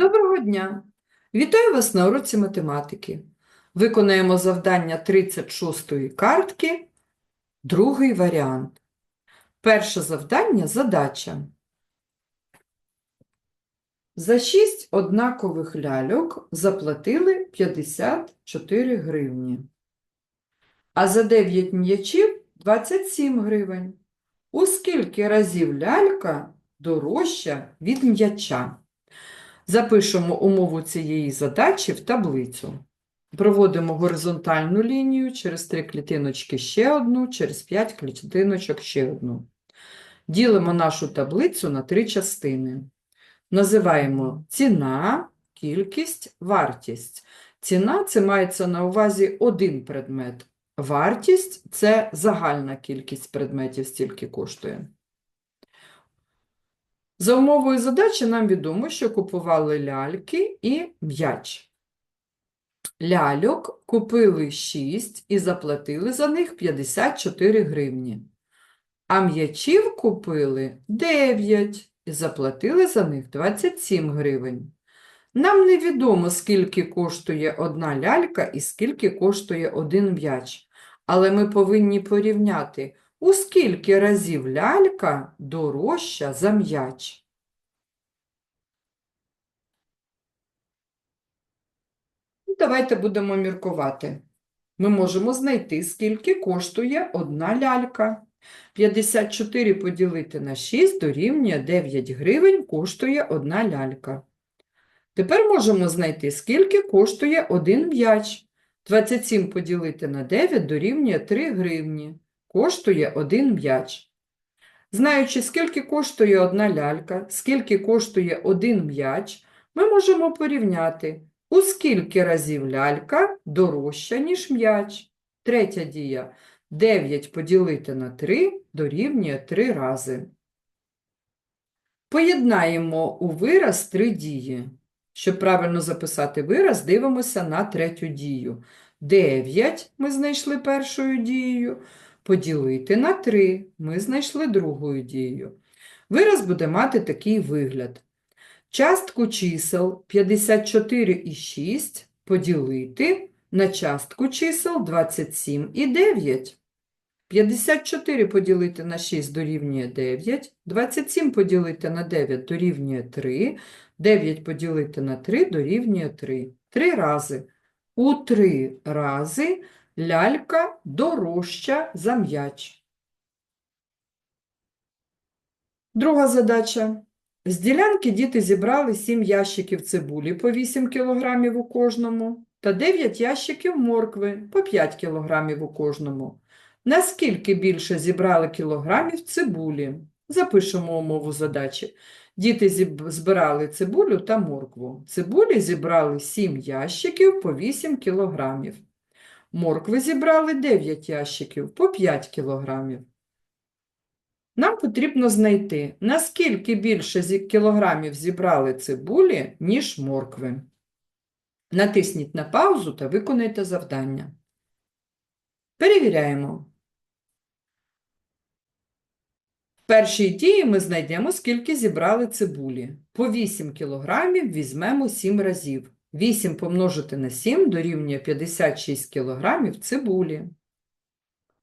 Доброго дня! Вітаю вас на уроці математики. Виконаємо завдання 36-ї картки, другий варіант. Перше завдання – задача. За 6 однакових ляльок заплатили 54 гривні, а за 9 м'ячів – 27 гривень. У скільки разів лялька дорожча від м'яча? Запишемо умову цієї задачі в таблицю. Проводимо горизонтальну лінію, через три клітиночки ще одну, через п'ять клітиночок ще одну. Ділимо нашу таблицю на три частини. Називаємо ціна, кількість, вартість. Ціна – це мається на увазі один предмет. Вартість – це загальна кількість предметів, стільки коштує. За умовою задачі нам відомо, що купували ляльки і м'яч. Ляльок купили 6 і заплатили за них 54 гривні. А м'ячів купили 9 і заплатили за них 27 гривень. Нам невідомо, скільки коштує одна лялька і скільки коштує один м'яч. Але ми повинні порівняти, у скільки разів лялька дорожча за м'яч. Ну, Давайте будемо міркувати. Ми можемо знайти, скільки коштує одна лялька. 54 поділити на 6 дорівнює 9 гривень коштує одна лялька. Тепер можемо знайти, скільки коштує один м'яч. 27 поділити на 9 дорівнює 3 гривні. Коштує один м'яч. Знаючи, скільки коштує одна лялька, скільки коштує один м'яч, ми можемо порівняти, у скільки разів лялька дорожча, ніж м'яч. Третя дія. 9 поділити на 3 дорівнює 3 рази. Поєднаємо у вираз три дії. Щоб правильно записати вираз, дивимося на третю дію. 9 ми знайшли першою дією, поділити на 3 ми знайшли другою дією. Вираз буде мати такий вигляд. Частку чисел 54 і 6 поділити на частку чисел 27 і 9. 54 поділити на 6 дорівнює 9, 27 поділити на 9 дорівнює 3, 9 поділити на 3 дорівнює 3. Три рази. У три рази лялька дорожча за м'яч. Друга задача. З ділянки діти зібрали 7 ящиків цибулі по 8 кг у кожному та 9 ящиків моркви по 5 кг у кожному. Наскільки більше зібрали кілограмів цибулі? Запишемо умову задачі. Діти збирали цибулю та моркву. Цибулі зібрали 7 ящиків по 8 кілограмів. Моркви зібрали 9 ящиків по 5 кілограмів. Нам потрібно знайти, наскільки більше кілограмів зібрали цибулі, ніж моркви. Натисніть на паузу та виконайте завдання. Перевіряємо. В першій дії ми знайдемо, скільки зібрали цибулі. По 8 кілограмів візьмемо 7 разів. 8 помножити на 7 дорівнює 56 кілограмів цибулі.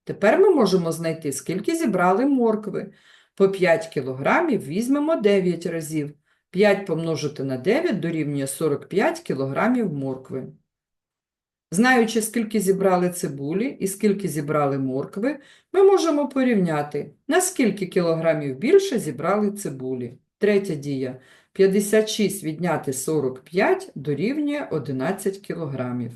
Тепер ми можемо знайти, скільки зібрали моркви. По 5 кілограмів візьмемо 9 разів. 5 помножити на 9 дорівнює 45 кілограмів моркви. Знаючи, скільки зібрали цибулі і скільки зібрали моркви, ми можемо порівняти, на скільки кілограмів більше зібрали цибулі. Третя дія. 56 відняти 45 дорівнює 11 кілограмів.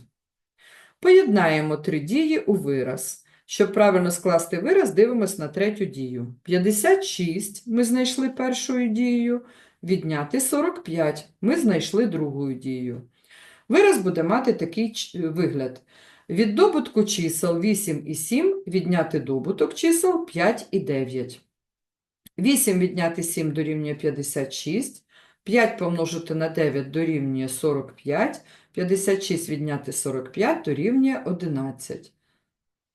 Поєднаємо три дії у вираз. Щоб правильно скласти вираз, дивимось на третю дію. 56 ми знайшли першою дією, відняти 45 ми знайшли другою дією. Вираз буде мати такий вигляд. Від добутку чисел 8 і 7 відняти добуток чисел 5 і 9. 8 відняти 7 дорівнює 56, 5 помножити на 9 дорівнює 45, 56 відняти 45 дорівнює 11.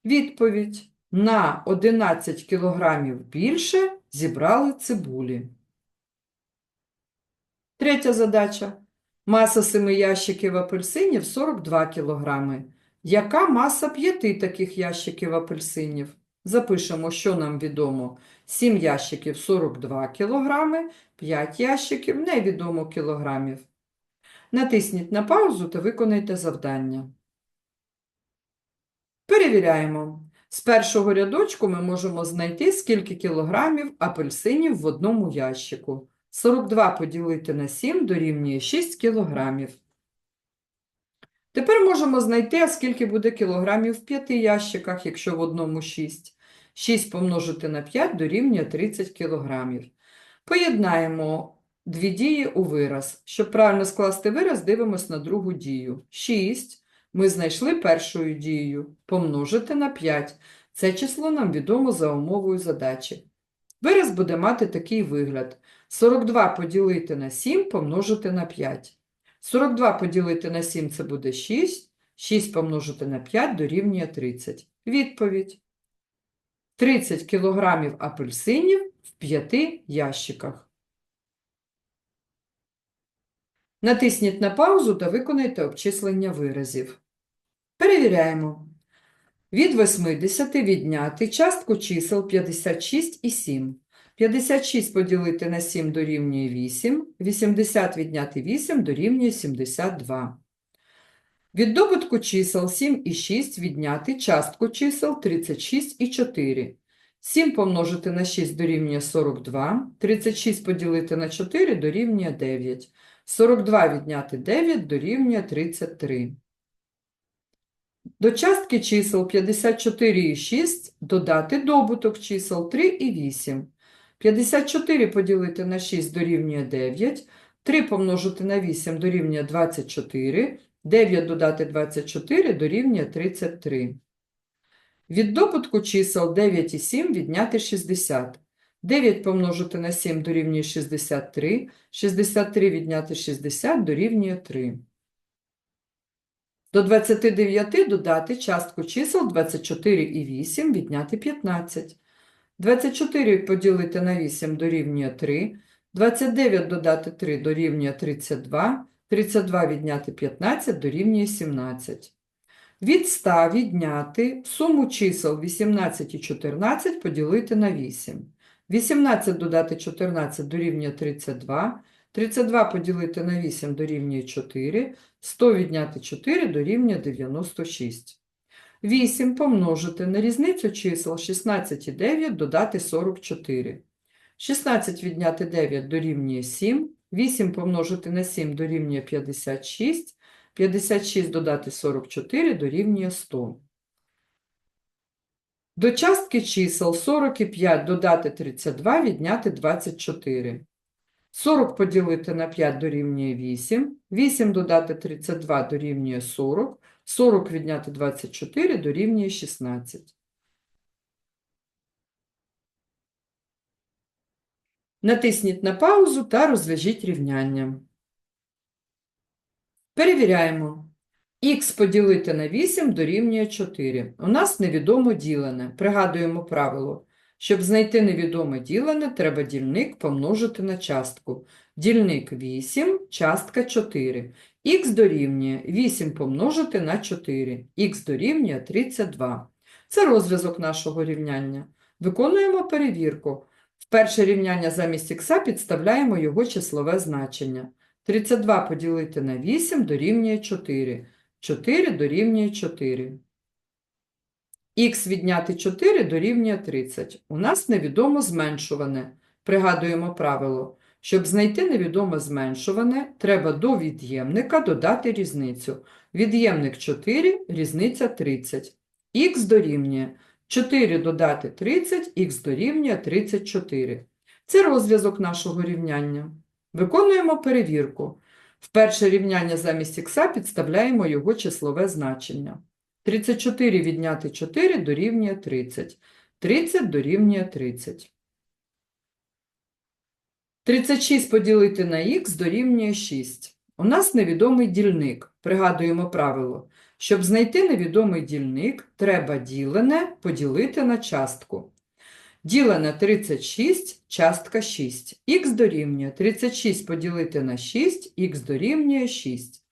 Відповідь. На 11 кілограмів більше зібрали цибулі. Третя задача. Маса 7 ящиків апельсинів 42 кг. Яка маса 5 таких ящиків апельсинів? Запишемо, що нам відомо. 7 ящиків 42 кг, 5 ящиків невідомо кілограмів. Натисніть на паузу та виконайте завдання. Перевіряємо. З першого рядочку ми можемо знайти, скільки кілограмів апельсинів в одному ящику. 42 поділити на 7 дорівнює 6 кілограмів. Тепер можемо знайти, а скільки буде кілограмів в 5 ящиках, якщо в одному 6. 6 помножити на 5 дорівнює 30 кілограмів. Поєднаємо дві дії у вираз. Щоб правильно скласти вираз, дивимось на другу дію. 6 ми знайшли першою дією. Помножити на 5. Це число нам відомо за умовою задачі. Вираз буде мати такий вигляд. 42 поділити на 7 помножити на 5. 42 поділити на 7 це буде 6. 6 помножити на 5 дорівнює 30. Відповідь. 30 кілограмів апельсинів в 5 ящиках. Натисніть на паузу та виконайте обчислення виразів. Перевіряємо. Від 80 відняти частку чисел 56 і 7. 56 поділити на 7 дорівнює 8, 80 відняти 8 дорівнює 72. Від добутку чисел 7 і 6 відняти частку чисел 36 і 4. 7 помножити на 6 дорівнює 42, 36 поділити на 4 дорівнює 9, 42 відняти 9 дорівнює 33. До частки чисел 54 і 6 додати добуток чисел 3 і 8. 54 поділити на 6 дорівнює 9, 3 помножити на 8 дорівнює 24, 9 додати 24 дорівнює 33. Від добутку чисел 9 і 7 відняти 60. 9 помножити на 7 дорівнює 63, 63 відняти 60 дорівнює 3. До 29 додати частку чисел 24 і 8 відняти 15. 24 поділити на 8 дорівнює 3, 29 додати 3 дорівнює 32, 32 відняти 15 дорівнює 17. Від 100 відняти суму чисел 18 і 14 поділити на 8. 18 додати 14 дорівнює 32, 32 поділити на 8 дорівнює 4, 100 відняти 4 дорівнює 96. 8 помножити на різницю чисел 16 і 9 додати 44. 16 відняти 9 дорівнює 7, 8 помножити на 7 дорівнює 56, 56 додати 44 дорівнює 100. До частки чисел 45 додати 32 відняти 24. 40 поділити на 5 дорівнює 8, 8 додати 32 дорівнює 40, 40 відняти 24 дорівнює 16. Натисніть на паузу та розв'яжіть рівняння. Перевіряємо. Х поділити на 8 дорівнює 4. У нас невідомо ділене. Пригадуємо правило. Щоб знайти невідоме ділене, треба дільник помножити на частку. Дільник 8, частка 4. Х дорівнює 8 помножити на 4. Х дорівнює 32. Це розв'язок нашого рівняння. Виконуємо перевірку. В перше рівняння замість х підставляємо його числове значення. 32 поділити на 8 дорівнює 4. 4 дорівнює 4. Х відняти 4 дорівнює 30. У нас невідомо зменшуване. Пригадуємо правило. Щоб знайти невідоме зменшуване, треба до від'ємника додати різницю. Від'ємник 4, різниця 30. Х дорівнює 4 додати 30, х дорівнює 34. Це розв'язок нашого рівняння. Виконуємо перевірку. В перше рівняння замість х підставляємо його числове значення. 34 відняти 4 дорівнює 30. 30 дорівнює 30. 36 поділити на х дорівнює 6. У нас невідомий дільник. Пригадуємо правило. Щоб знайти невідомий дільник, треба ділене поділити на частку. Ділене 36, частка 6. Х дорівнює 36 поділити на 6, х дорівнює 6.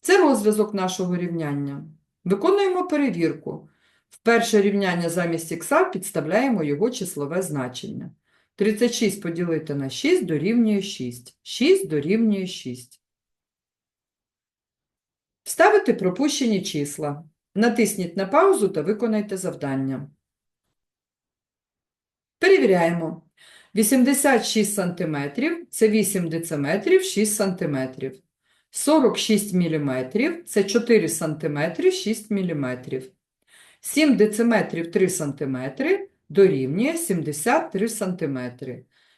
Це розв'язок нашого рівняння. Виконуємо перевірку. В перше рівняння замість х підставляємо його числове значення. 36 поділити на 6 дорівнює 6. 6 дорівнює 6. Вставити пропущені числа. Натисніть на паузу та виконайте завдання. Перевіряємо. 86 см – це 8 дециметрів 6 см. 46 мм – це 4 см 6 мм. 7 дециметрів 3 см дорівнює 73 см.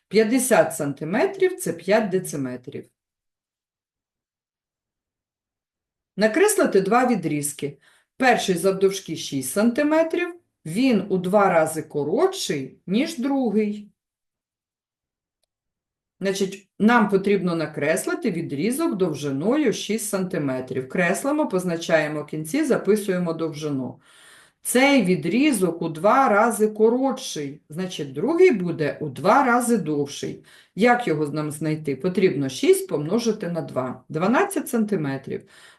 50 см – це 5 дециметрів. Накреслити два відрізки. Перший завдовжки 6 см, він у два рази коротший, ніж другий. Значить, нам потрібно накреслити відрізок довжиною 6 см. Креслимо, позначаємо кінці, записуємо довжину. Цей відрізок у два рази коротший, значить, другий буде у два рази довший. Як його нам знайти? Потрібно 6 помножити на 2, 12 см.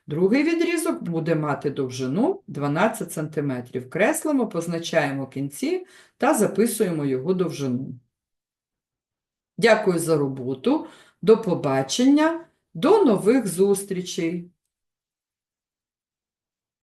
Другий відрізок буде мати довжину 12 см. Креслимо, позначаємо кінці та записуємо його довжину. Дякую за роботу. До побачення. До нових зустрічей!